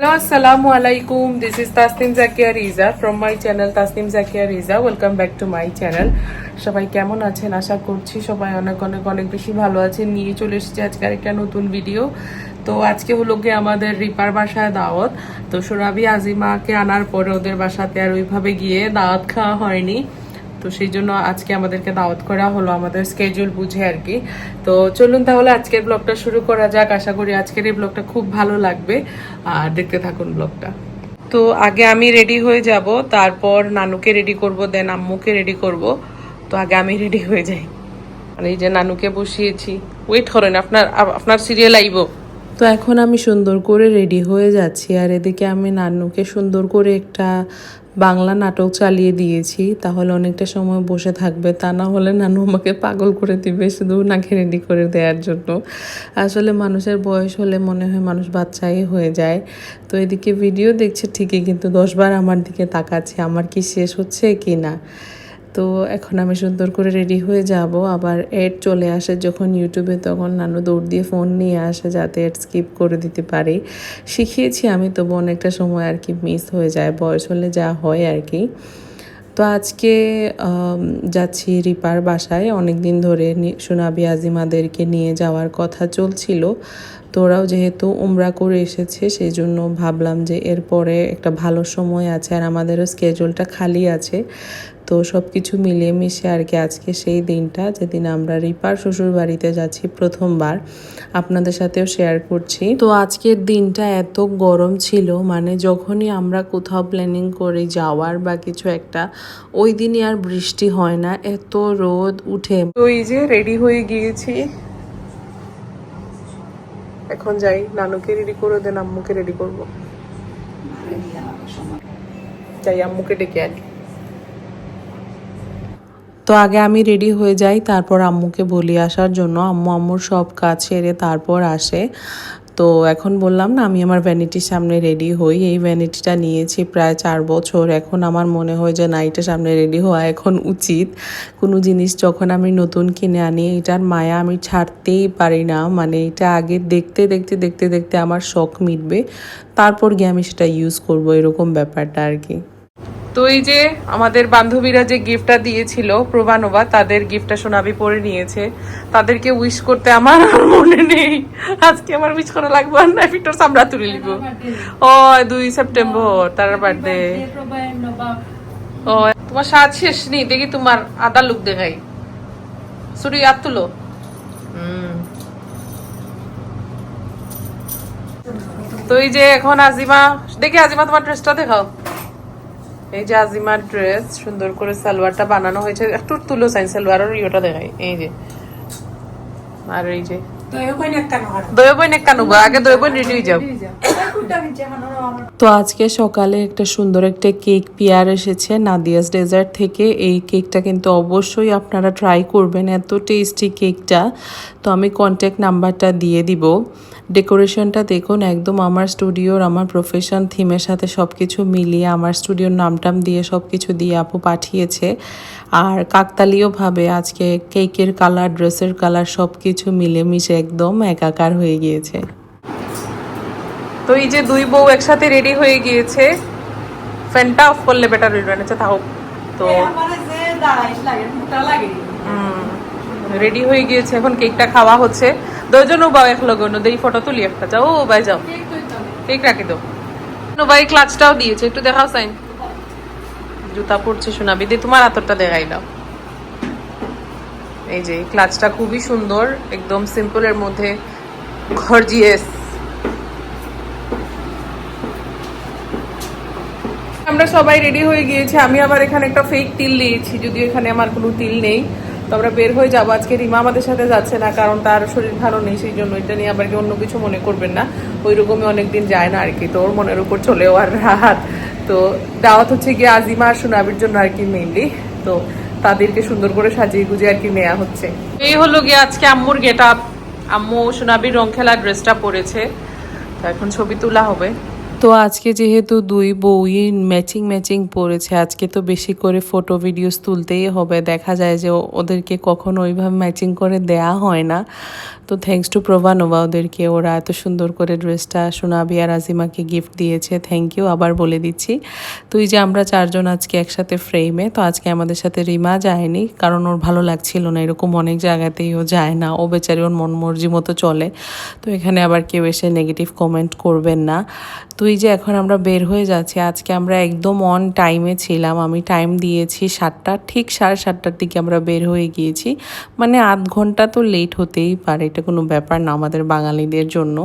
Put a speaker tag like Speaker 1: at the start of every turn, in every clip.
Speaker 1: Hello, Assalamu alaikum. This is Tasnim Zakia Riza from my channel Tasnim Zakia Riza. Welcome back to my channel. সবাই কেমন আছেন আশা করছি সবাই অনেক অনেক অনেক বেশি ভালো আছেন নিয়ে চলে এসেছি আজকে একটা নতুন ভিডিও তো আজকে হলো গিয়ে আমাদের রিপার বাসায় দাওয়াত তো সোনাবি আজিমাকে আনার পরে ওদের বাসাতে আর ওইভাবে গিয়ে দাওয়াত খাওয়া হয়নি তো সেই জন্য আজকে আমাদেরকে দাওয়াত করা হলো আমাদের স্কেজুল বুঝে আর কি। তো চলুন তাহলে আজকের ব্লগটা শুরু করা যাক। আশা করি আজকের এই ব্লগটা খুব ভালো লাগবে। আর দেখতে থাকুন ব্লগটা তো আগে আমি রেডি হয়ে যাব, তারপর নানুকে রেডি করব দেন আম্মুকে রেডি করব। তো আগে আমি রেডি হয়ে যাই। আর এই যে নানুকে বসিয়েছি। ওয়েট করেন, আপনার আপনার সিরিয়াল আইব। তো এখন আমি সুন্দর করে রেডি হয়ে যাচ্ছি। আর এদিকে আমি নানুকে সুন্দর করে একটা বাংলা নাটক চালিয়ে দিয়েছি, তাহলে অনেকটা সময় বসে থাকবে। তা না হলে নানু আমাকে পাগল করে দিবে, শুধু নাকে রেডি করে দেওয়ার জন্য। আসলে মানুষের বয়স হলে মনে হয় মানুষ বাচ্চাই হয়ে যায়। তো এদিকে ভিডিও দেখছে ঠিকই, কিন্তু দশবার আমার দিকে তাকাচ্ছে, আমার কি শেষ হচ্ছে কি না? তো এখন আমি সুন্দর করে রেডি হয়ে যাব। আবার এড চলে আসে যখন ইউটিউবে তখন নানু দৌড় দিয়ে ফোন নিয়ে আসে যাতে এড স্কিপ করে দিতে পারি। শিখিয়েছি আমি, তবু অনেকটা সময় আর কি মিস হয়ে যায়, বয়স হলে যা হয় আর কি। তো আজকে যাচ্ছি রিপার বাসায়। অনেক দিন ধরে সোনাবি আজিমাদেরকে নিয়ে যাওয়ার কথা চলছিল। তো ওরাও যেহেতু উমরা করে এসেছে সেই জন্য ভাবলাম যে এরপরে একটা ভালো সময় আছে আর আমাদেরও স্কেজুলটা খালি আছে। তো সব কিছু মিলিয়ে মিশে আর কি আজকে সেই দিনটা, যেদিন আমরা রিপার শ্বশুর বাড়িতে যাচ্ছি প্রথমবার, আপনাদের সাথেও শেয়ার করছি। তো আজকের দিনটা এত গরম ছিল মানে যখনই আমরা কোথাও প্ল্যানিং করি যাওয়ার বা কিছু একটা, ওই দিনই আর বৃষ্টি হয় না, এত রোদ উঠে। তো এই যে রেডি হয়ে গিয়েছি। এখন যাই, নানুকে রেডি করে দেন, আম্মুকে রেডি করব। যাই, আম্মুকে ডেকে আনি। তো আগে আমি রেডি হয়ে যাই, তারপর আম্মুকে বলি আসার জন্য। আম্মু আম্মুর সব কাজ সেরে তারপর আসে। তো এখন বললাম না, আমি আমার ভ্যানিটির সামনে রেডি হই। এই ভ্যানিটিটা নিয়েছি প্রায় চার বছর। এখন আমার মনে হয় যে না এটার সামনে রেডি হওয়া এখন উচিত। কোনো জিনিস যখন আমি নতুন কিনে আনি, এটার মায়া আমি ছাড়তেই পারি না। মানে এটা আগে দেখতে দেখতে দেখতে দেখতে আমার শখ মিটবে। তারপর গিয়ে আমি সেটা ইউজ করব, এরকম ব্যাপারটা আর কি। তো এই যে আমাদের বান্ধবীরা যে গিফটটা দিয়েছিল প্রভানোভা তাদের গিফটটা সোনাবি পরে নিয়েছে। তাদেরকে উইশ করতে আমার আর মনে নেই। আজকে আমার উইশ করা লাগবে আর না ফিটোর সামরা তুলে নিব। ও দুই সেপ্টেম্বর তার বার্থডে ও তোমার সাজ শেষ নেই দেখি তোমার আদা লুক দেখাই। শুরু আর তুলো। তো এই যে এখন আজিমা দেখি আজিমা তোমার ড্রেসটা দেখাও। এই যে আজিমার ড্রেস সুন্দর করে সালোয়ারটা বানানো হয়েছে। একটু তুলো সাইন সালোয়ার আর ইয়েটা দেখাই। এই যে। আর এই যে। তো আজকে সকালে একটা সুন্দর একটা কেক পিয়ার এসেছে নাদিয়াস ডেজার্ট থেকে। এই কেকটা কিন্তু অবশ্যই আপনারা ট্রাই করবেন। এত টেস্টি কেকটা। তো আমি কন্ট্যাক্ট নাম্বারটা দিয়ে দিব। ডেকোরেশনটা দেখুন একদম আমার স্টুডিওর আমার প্রফেশন থিমের সাথে সব কিছু মিলিয়ে আমার স্টুডিওর নামটাম দিয়ে সব কিছু দিয়ে আপু পাঠিয়েছে। আর কাকতালীয়ভাবে আজকে কেকের কালার ড্রেসের কালার সব কিছু মিলেমিশে একদম একাকার হয়ে গিয়েছে। তো এই যে দুই বউ একসাথে রেডি হয়ে গিয়েছে ফ্যানটা অফ করলে বেটার হইল না তাও তো রেডি হয়ে গিয়েছে এখন কেকটা খাওয়া হচ্ছে। দুজনও বাও এক লগে দেই ফটো তুলি একটা যাও ও ভাই যাও। কেক রাখি দাও ভাই ক্লাচটাও দিয়েছে একটু দেখাও সাইন। জুতা পড়ছে শোনাবি দিয়ে তোমার আতরটা দেখাই দাও। এই যে ক্লাচটা খুবই সুন্দর একদম সিম্পলের মধ্যে গর্জিয়াস। আমরা সবাই রেডি হয়ে গিয়েছি আমি আবার এখানে একটা ফেক তিল দিয়েছি যদিও এখানে আমার কোনো তিল নেই। তো আমরা বের হয়ে যাব। আজকে রিমা আমাদের সাথে যাচ্ছে না, কারণ তার শরীর ভালো নেই, সেই জন্য এটা নিয়ে আবার কি অন্য কিছু মনে করবেন না। ওই রকমই অনেকদিন যায় না আর কি, তো ওর মনের উপর চলেও আর রাত। তো দাওয়াত হচ্ছে গিয়ে আজিমা আর সোনাবির জন্য আর কি মেনলি তো তাদেরকে সুন্দর করে সাজিয়ে গুজিয়ে আর কি নেওয়া হচ্ছে। এই হলো গিয়ে আজকে আম্মুর গেট আপ আম্মু সোনাবির রং খেলা ড্রেসটা পরেছে। তো এখন ছবি তোলা হবে। তো আজকে যেহেতু দুই বউই ম্যাচিং ম্যাচিং পড়েছে, আজকে তো বেশি করে ফটো ভিডিওস তুলতেই হবে। দেখা যায় যে ওদেরকে কখনো ওইভাবে ম্যাচিং করে দেয়া হয় না। তো থ্যাঙ্কস টু প্রভা নোভা ওদেরকে। ওরা এত সুন্দর করে ড্রেসটা সোনাবি আর আজিমাকে গিফট দিয়েছে। থ্যাংক ইউ আবার বলে দিচ্ছি। তো এই যে আমরা চারজন আজকে একসাথে ফ্রেমে তো আজকে আমাদের সাথে রিমা যায়নি, কারণ ওর ভালো লাগছিল না। এরকম অনেক জায়গাতেই ও যায় না। ও বেচারি ওর মন মর্জি মতো চলে। তো এখানে আবার কেউ এসে নেগেটিভ কমেন্ট করবেন না। তো এই যে এখন আমরা বের হয়ে যাচ্ছি, আজকে আমরা একদম অন টাইমে ছিলাম। আমি টাইম দিয়েছি সাতটা, ঠিক সাড়ে সাতটার দিকে আমরা বের হয়ে গিয়েছি। মানে আধ ঘণ্টা তো লেট হতেই পারে। এটা কোনো ব্যাপার না আমাদের বাঙালিদের জন্য।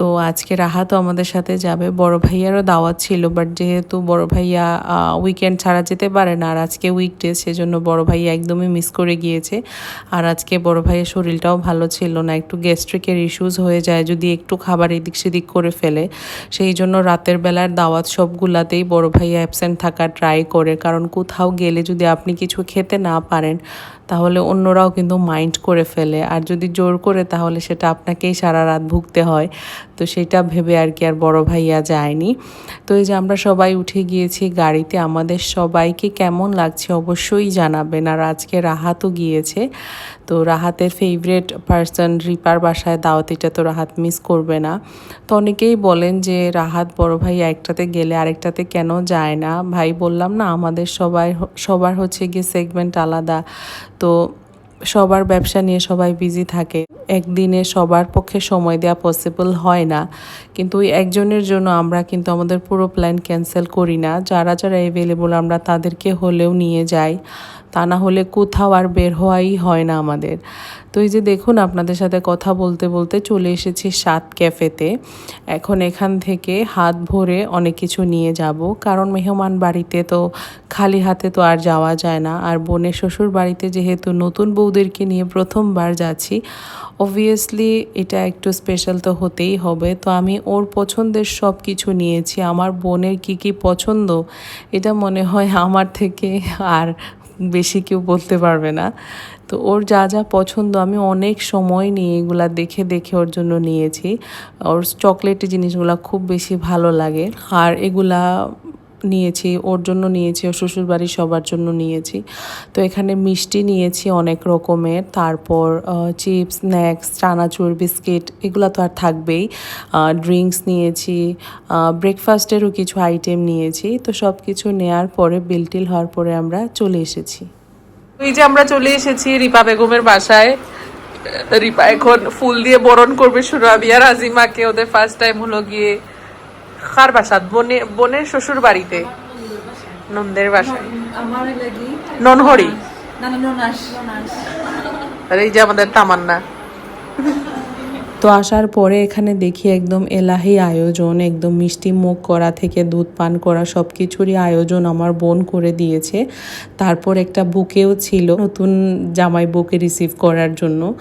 Speaker 1: তো আজকে রাহা তো আমাদের সাথে যাবে। বড় ভাইয়ারও দাওয়াত ছিল বাট যেহেতু বড় ভাইয়া উইকেন্ড ছাড়া যেতে পারে না, আর আজকে উইকডে সেজন্য বড় ভাইয়া একদমই মিস করে গিয়েছে। আর আজকে বড় ভাইয়ের শরীরটাও ভালো ছিল না, একটু গ্যাস্ট্রিকের ইস্যুস হয়ে যায়, যদি একটু খাবার এদিক সেদিক করে ফেলে। সেই জন্য রাতের বেলার দাওয়াত সবগুলাতেই বড় ভাইয়া অ্যাবসেন্ট থাকা ট্রাই করে, কারণ কোথাও গেলে যদি আপনি কিছু খেতে না পারেন, তাহলে অন্যরাও কিন্তু মাইন্ড করে ফেলে। আর যদি জোর করে, তাহলে সেটা আপনাকেই সারা রাত ভুগতে হয়। তো সেটা ভেবে আর কি আর বড় ভাইয়া যায়নি। তো এই যে আমরা সবাই উঠে গিয়েছি গাড়িতে, আমাদের সবাইকে কেমন লাগছে অবশ্যই জানাবেন। আর আজকে রাহাতও গিয়েছে। তো রাহাতের ফেভারেট পার্সন রিপার বাসায় দাওয়াতিটা তো রাহাত মিস করবে না। তো অনেকেই বলেন যে, রাহাত, বড় ভাই একটাতে গেলে আরেকটাতে কেন যায় না? ভাই, বললাম না, আমাদের সবাই সবার হচ্ছে গিয়ে সেগমেন্ট আলাদা। তো সবার ব্যবসা নিয়ে সবাই বিজি থাকে। একদিনে সবার পক্ষে সময় দেওয়া পসিবল হয় না। কিন্তু ওই একজনের জন্য আমরা কিন্তু আমাদের পুরো প্ল্যান ক্যান্সেল করি না। যারা যারা অ্যাভেলেবল আমরা তাদেরকে হলেও নিয়ে যাই। তা না হলে কোথাও আর বের হওয়াই হয় না আমাদের। তো এই যে দেখুন, আপনাদের সাথে কথা বলতে বলতে চলে এসেছি সাত ক্যাফেতে। এখন এখান থেকে হাত ভরে অনেক কিছু নিয়ে যাব। কারণ মেহমান বাড়িতে তো, খালি হাতে তো আর যাওয়া যায় না। আর বোনের শ্বশুর বাড়িতে যেহেতু নতুন বউদেরকে নিয়ে প্রথমবার যাচ্ছি অবভিয়াসলি এটা একটু স্পেশাল তো হতেই হবে। তো আমি ওর পছন্দের সব কিছু নিয়েছি। আমার বোনের কি কি পছন্দ, এটা মনে হয় আমার থেকে আর বেশি কেউ বলতে পারবে না। তো ওর যা যা পছন্দ আমি অনেক সময় নিয়ে এগুলো দেখে দেখে ওর জন্য নিয়েছি। ওর চকলেটের জিনিসগুলো খুব বেশি ভালো লাগে। আর এগুলা নিয়েছি, ওর জন্য নিয়েছি, ওর শ্বশুরবাড়ির সবার জন্য নিয়েছি। তো এখানে মিষ্টি নিয়েছি অনেক রকমের, তারপর চিপস, স্ন্যাক্স, চানাচুর, বিস্কিট, এগুলো তো আর থাকবেই। ড্রিঙ্কস নিয়েছি ব্রেকফাস্টেরও কিছু আইটেম নিয়েছি। তো সব কিছু নেয়ার পরে, বিলটিল হওয়ার পরে আমরা চলে এসেছি। এই যে আমরা চলে এসেছি রিপা বেগমের বাসায়। রিপা এখন ফুল দিয়ে বরণ করবে সুরাবি আর আজিমাকে, ওদের ফার্স্ট টাইম হলো গিয়ে। কার বাসাত, বনে বোনের শ্বশুর বাড়িতে? নন্দের বাসায়। ননহরি? আর এই যে আমাদের তামান্না। তো আসার পরে এখানে দেখি একদম এলাহি আয়োজন, একদম মিষ্টি মুখ করা থেকে দুধ পান করা সব কিছুরই আয়োজন আমার বোন করে দিয়েছে। তারপর একটা বুকেও ছিল নতুন জামাই বুকে রিসিভ করার জন্য।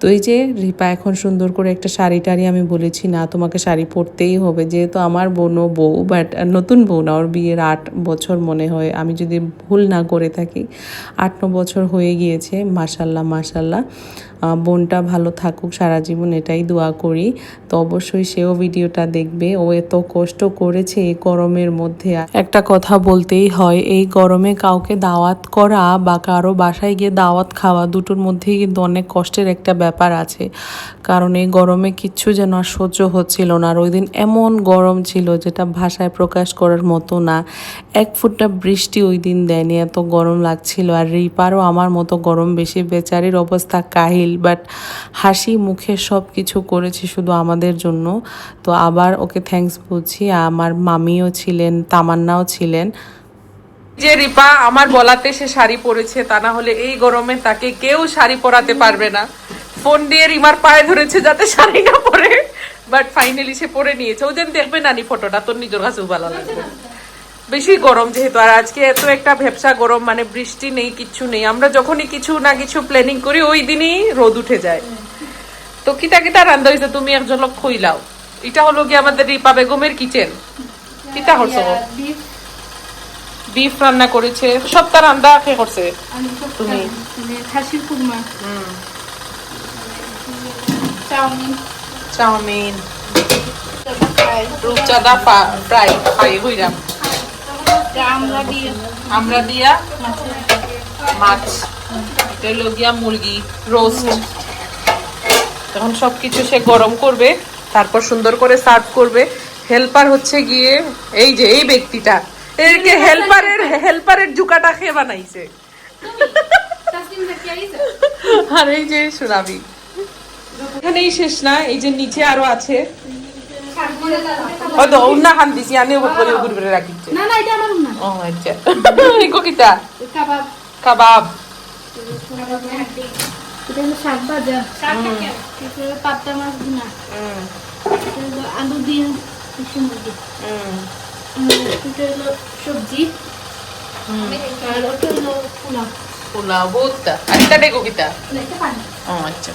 Speaker 1: তো এই যে রিপা এখন সুন্দর করে একটা শাড়ি টাড়ি আমি বলেছি, না, তোমাকে শাড়ি পরতেই হবে। যেহেতু আমার বোনও বউ বাট নতুন বউ না, ওর বিয়ের আট বছর মনে হয়। আমি যদি ভুল না করে থাকি, আট, ন বছর হয়ে গিয়েছে মাসাল্লাহ মাসাল্লাহ বোনটা ভালো থাকুক, সারা জীবন এটাই দোয়া করি। তো অবশ্যই সেও ভিডিওটা দেখবে। ও এত কষ্ট করেছে এই গরমের মধ্যে। একটা কথা বলতেই হয়, এই গরমে কাউকে দাওয়াত করা বা কারও বাসায় গিয়ে দাওয়াত খাওয়া দুটোর মধ্যেই কিন্তু অনেক কষ্টের একটা ব্যাপার আছে। কারণ এই গরমে কিচ্ছু যেন আর সহ্য হচ্ছিল না। আর ওই দিন এমন গরম ছিল যেটা ভাষায় প্রকাশ করার মতো না। এক ফুটটা বৃষ্টি ওই দিন দেয়নি, এত গরম লাগছিল। আর রিপারও আমার মতো গরম বেশি বেচারির অবস্থা কাহিল বাট হাসি মুখে সব কিছু করেছে শুধু আমাদের জন্য। তো আবার ওকে থ্যাঙ্কস বলছি আমার মামিও ছিলেন, তামান্নাও ছিলেন। যে রিপা আমার বলাতে সে শাড়ি পরেছে, তা না হলে এই গরমে তাকে কেউ শাড়ি পরাতে পারবে না। ফোন দিয়ে রিমার পায়ে ধরেছে যাতে শাড়ি না পরে। বাট ফাইনালি সে পরে নিয়েছে। ও যেন দেখবে নানি ফটোটা তোর নিজের কাছেও ভালো লাগবে। বেশি গরম যেহেতু আর আজকে এত একটা ভেপসা গরম মানে বৃষ্টি নেই কিচ্ছু নেই। আমরা যখনই কিছু না কিছু প্ল্যানিং করি ওই দিনই রোদ উঠে যায়। তো কিতা কিতা রান্ধা হয়েছে তুমি একজন লোক খুইলাও। এটা হলো কি আমাদের রিপা বেগমের কিচেন। কিতা হচ্ছে
Speaker 2: বিফ
Speaker 1: রান্না করেছে। সবটা রান্না কে করছে? তুমি?
Speaker 2: তুমি খাসির korma chow mein.
Speaker 1: Chow mein. রূপচাঁদা ফ্রাই খাই হইলাম
Speaker 2: আমরা দিয়ে।
Speaker 1: আমরা দিয়া মাছ। এটা গিয়া মুরগি রোস্ট তখন সব কিছু সে গরম করবে তারপর সুন্দর করে সার্ভ করবে। হেল্পার হচ্ছে গিয়ে এই যে এই ব্যক্তিটা। এদিকে হেল্পারের হেল্পারের জুকাটা খেয়ে বানাইছে। আর এই যে সুরাবি এখানেই শেষ না এই যে নিচে আরও আছে। হয়তো উন্না খান দিছি আমি উপরে উপরে উপরে রাখিছে
Speaker 2: না না এটা আমার না
Speaker 1: ও আচ্ছা। ইকো কিতা
Speaker 2: কাবাব।
Speaker 1: কাবাব।
Speaker 2: এটা হলো শাক ভাজা। এটা হলো মাছ ভুনা এটা হলো আলু দিয়ে মিষ্টি মুরগি। এটা হলো সবজি। আর ওটা হলো পোলাও। পানি
Speaker 1: ও আচ্ছা।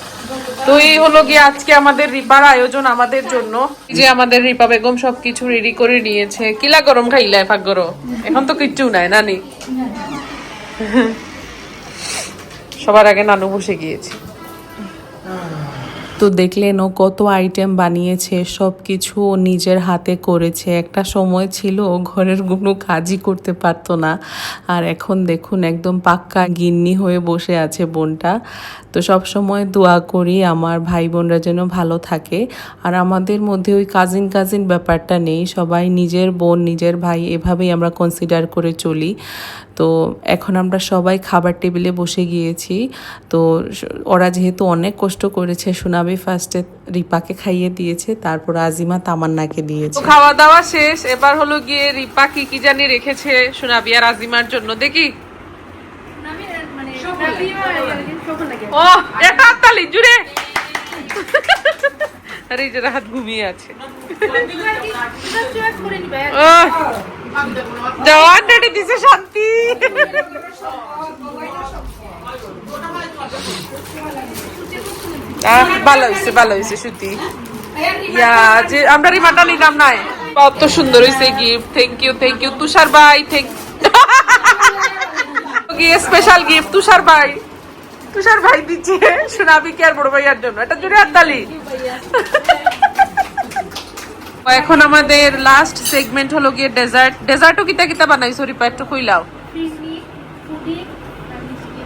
Speaker 1: তো এই হলো গিয়ে আজকে আমাদের রিপার আয়োজন আমাদের জন্য। যে আমাদের রিপা বেগম সবকিছু রেডি করে নিয়েছে। কিলা গরম খাইলা ফাঁক গরম এখন তো কিচ্ছু নাই, নানি? সবার আগে নানু বসে গিয়েছে। তো দেখলেন ও কত আইটেম বানিয়েছে সব কিছু ও নিজের হাতে করেছে। একটা সময় ছিল ঘরের কোনো কাজই করতে পারতো না। আর এখন দেখুন একদম পাক্কা গিন্নি হয়ে বসে আছে বোনটা। তো সব সময় দোয়া করি আমার ভাই বোনরা যেন ভালো থাকে। আর আমাদের মধ্যে ওই কাজিন কাজিন ব্যাপারটা নেই, সবাই নিজের বোন, নিজের ভাই এভাবেই আমরা কনসিডার করে চলি। তো এখন আমরা সবাই খাবার টেবিলে বসে গিয়েছি তো ওরা যেহেতু অনেক কষ্ট করেছে সোনাবি ফার্স্টে রিপাকে খাইয়ে দিয়েছে তারপর আজিমা তামান্নাকে দিয়েছে খাওয়া দাওয়া শেষ এবার হলো গিয়ে রিপা কি কি জানি রেখেছে সোনাবি আর আজিমার জন্য দেখি
Speaker 2: মানে
Speaker 1: ও এটা তালি জুড়ে আরে যে রাত ঘুমিয়ে আছে জওয়ান রেডি দিছে শান্তি ভালো হয়েছে ভালো হয়েছে সত্যি। ইয়া যে আমরা রিমাটা নিলাম নাই? কত সুন্দর হয়েছে gift thank you thank you Tushar ভাই থ্যাংক স্পেশাল গিফট তুষার ভাই? তুষার ভাই দিচ্ছে সোনাবি কে আর বড় ভাইয়ার জন্য? এটা জুড়ে হাততালি এখন আমাদের লাস্ট সেগমেন্ট হলো গিয়ে ডেজার্ট ডেজার্টও কিতা কিতা বানাইছো রিপা একটু কইলাও
Speaker 2: ফ্রিজনি পুডিং আর মিষ্টি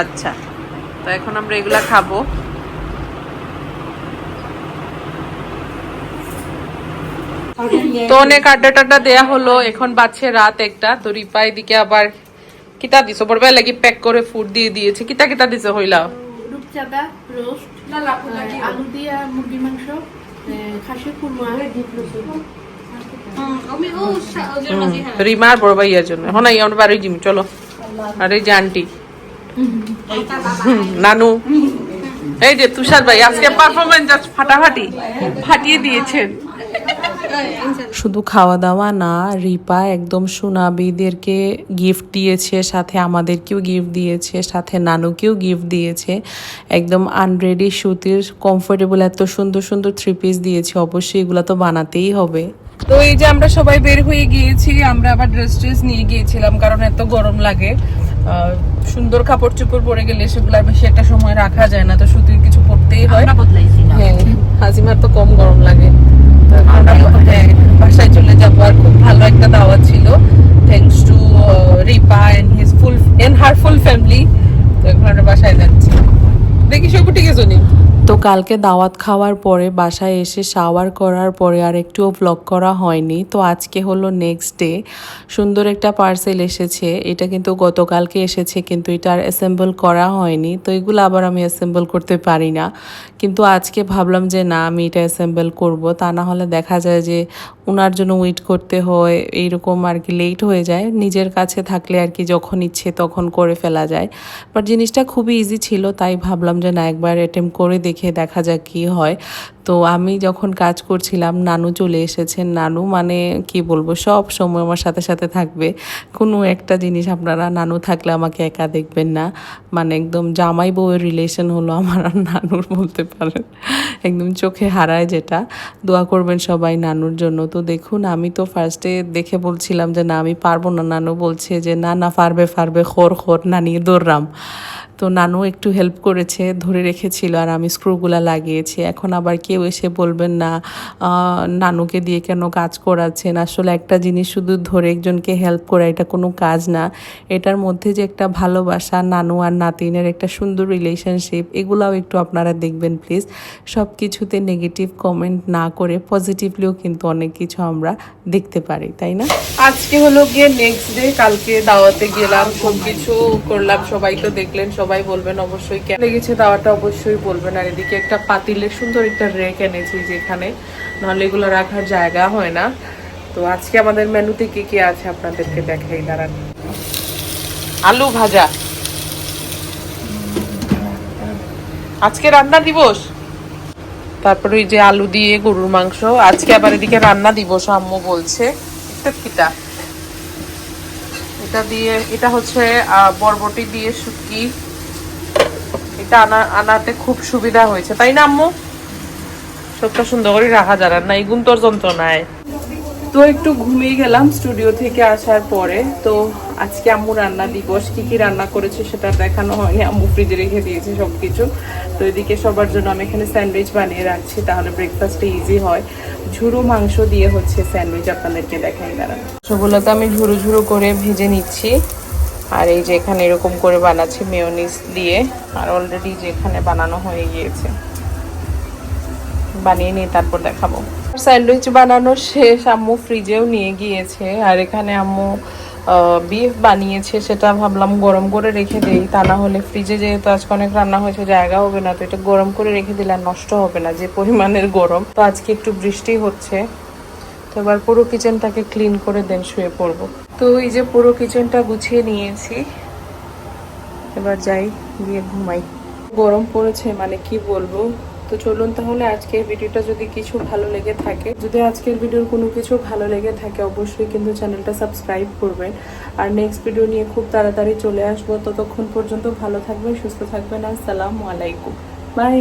Speaker 1: আচ্ছা। তো এখন আমরা এগুলা খাব। তো অনেক আড্ডা টাড্ডা দেয়া হলো এখন বাজছে রাত একটা। তো রিপা এদিকে আবার কিতা দিছো? বড় লাগি প্যাক করে ফুড দিয়ে দিয়েছে। কিতা কিতা দিছো হইলা?
Speaker 2: রূপচাঁদা রোস্ট আলু দিয়া মাংস এ, কুরমা
Speaker 1: রিমার বড় ভাইয়ার জন্য। এখন এই আমরা বাড়ি জিম চলো। আর এই যে আন্টি নানু। এই যে তুষার ভাই, আজকে পারফরমেন্স ফাটাফাটি ফাটিয়ে দিয়েছেন। শুধু খাওয়া দাওয়া না, রিপা একদম সুনাবিদেরকে গিফট দিয়েছে, সাথে আমাদেরকেও গিফট দিয়েছে, সাথে নানুকেও গিফট দিয়েছে। একদম আনরেডি সুতির কমফোর্টেবল এত সুন্দর সুন্দর থ্রি পিস দিয়েছে। অবশ্যই এগুলো তো বানাতেই হবে। তো এই যে আমরা সবাই বের হয়ে গিয়েছি, আমরা আবার ড্রেস ট্রেস নিয়ে গিয়েছিলাম, কারণ এত গরম লাগে। সুন্দর কাপড় চোপড় পরে গেলে সেগুলো আর বেশি একটা সময় রাখা যায় না তো সুতির কিছু পরতেই হয়। হ্যাঁ হাজিমার তো কম গরম লাগে। হ্যাঁ, বাসায় চলে যাব আর খুব ভালো একটা দাওয়াত ছিল। Thanks to Ripa and his full and her full family তো এখন আমরা বাসায় যাচ্ছি। দেখি সবু ঠিক আছে নি তো কালকে দাওয়াত খাওয়ার পরে বাসায় এসে শাওয়ার করার পরে আর একটুও ব্লগ করা হয়নি। তো আজকে হলো নেক্সট ডে সুন্দর একটা পার্সেল এসেছে। এটা কিন্তু গতকালকে এসেছে, কিন্তু এটা আর অ্যাসেম্বল করা হয়নি। তো এগুলো আবার আমি অ্যাসেম্বল করতে পারি না। কিন্তু আজকে ভাবলাম যে না, আমি এটা অ্যাসেম্বল করব। তা না হলে দেখা যায় যে ওনার জন্য ওয়েট করতে হয়, এইরকম আর কি লেট হয়ে যায়। নিজের কাছে থাকলে আর কি যখন ইচ্ছে তখন করে ফেলা যায়। বাট জিনিসটা খুবই ইজি ছিল, তাই ভাবলাম যে না, একবার অ্যাটেম্প করে দেখে। দেখা যাক কি হয়। তো আমি যখন কাজ করছিলাম, নানু চলে এসেছেন নানু মানে কি বলব, সব সময় আমার সাথে সাথে থাকবে। কোনো একটা জিনিস আপনারা, নানু থাকলে আমাকে একা দেখবেন না। মানে একদম জামাই বউয়ের রিলেশন হলো আমার আর নানুর বলতে পারেন। একদম চোখে হারায় যেটা। দোয়া করবেন সবাই নানুর জন্য। তো দেখুন, আমি তো ফার্স্টে দেখে বলছিলাম যে, না, আমি পারব না। নানু বলছে যে, না না, পারবে পারবে। খোর খোর না নিয়ে দৌড়রাম তো নানু একটু হেল্প করেছে, ধরে রেখেছিল আর আমি স্ক্রুগুলা লাগিয়েছি। এখন আবার কি
Speaker 3: কেউ এসে বলবেন না নানুকে দিয়ে কেন কাজ করাচ্ছেন? আসলে একটা জিনিস শুধু ধরে একজনকে হেল্প করা, এটা কোনো কাজ না। এটার মধ্যে যে একটা ভালোবাসা, নানু আর নাতিনের একটা সুন্দর রিলেশনশিপ এগুলাও একটু আপনারা দেখবেন প্লিজ সব কিছুতে নেগেটিভ কমেন্ট না করে পজিটিভলিও কিন্তু অনেক কিছু আমরা দেখতে পারি, তাই না? আজকে হলো গিয়ে নেক্সট ডে কালকে দাওয়াতে গেলাম সব কিছু করলাম, সবাই তো দেখলেন, সবাই বলবেন অবশ্যই কেন লেগেছে দাওয়াটা অবশ্যই বলবেন। আর এদিকে একটা পাতিলের সুন্দর একটা রেক এনেছি যেখানে। নাহলে এগুলো রাখার জায়গা হয় না। তো আজকে আমাদের মেনুতে কি কি আছে আপনাদেরকে দেখাই, দাঁড়ান। আলু ভাজা। আজকে রান্না দিবস? তারপরে ওই যে আলু দিয়ে গরুর মাংস। আজকে আবার এদিকে রান্না দিবস, আম্মু বলছে। এটা এটা দিয়ে, এটা হচ্ছে বরবটি দিয়ে শুটকি। এটা আনা আনাতে খুব সুবিধা হয়েছে। তাই না, আম্মু? সবটা সুন্দর করে রাখা যারা না, এই গুন্তর যন্ত্রণায়। তো একটু ঘুমিয়ে গেলাম স্টুডিও থেকে আসার পরে। তো আজকে আম্মু রান্না দিবস কি কি রান্না করেছে সেটা দেখানো হয়নি, আম্মু ফ্রিজে রেখে দিয়েছে সবকিছু। তো এদিকে সবার জন্য আমি এখানে স্যান্ডউইচ বানিয়ে রাখছি, তাহলে ব্রেকফাস্টে ইজি হয়। ঝুরু মাংস দিয়ে হচ্ছে স্যান্ডউইচ আপনাদেরকে দেখাই, দাঁড়ান। সেগুলো তো আমি ঝুরু ঝুরু করে ভেজে নিচ্ছি। আর এই যে এখানে এরকম করে বানাচ্ছি মেয়োনিজ দিয়ে। আর অলরেডি যে এখানে বানানো হয়ে গিয়েছে। বানিয়ে নিয়ে তারপর দেখাবো। স্যান্ডউইচ বানানো শেষ, আম্মু ফ্রিজেও নিয়ে গিয়েছে। আর এখানে আম্মু বিফ বানিয়েছে, সেটা ভাবলাম গরম করে রেখে দিই। তা না হলে ফ্রিজে যেহেতু আজকে অনেক রান্না হয়েছে, জায়গা হবে না, তো এটা গরম করে রেখে দিলে আর নষ্ট হবে না, যে পরিমাণের গরম। তো আজকে একটু বৃষ্টি হচ্ছে। তো এবার পুরো কিচেনটাকে ক্লিন করে দেন, শুয়ে পড়ব। তো এই যে পুরো কিচেনটা গুছিয়ে নিয়েছি। এবার যাই, গিয়ে ঘুমাই। গরম পড়েছে মানে কি বলব? তো চলুন তাহলে আজকের ভিডিওটা যদি কিছু ভালো লেগে থাকে, যদি আজকের ভিডিওর কোনো কিছু ভালো লেগে থাকে, অবশ্যই কিন্তু চ্যানেলটা সাবস্ক্রাইব করবেন। আর নেক্সট ভিডিও নিয়ে খুব তাড়াতাড়ি চলে আসব। ততক্ষণ পর্যন্ত ভালো থাকবেন, সুস্থ থাকবেন। আসসালামু আলাইকুম। বাই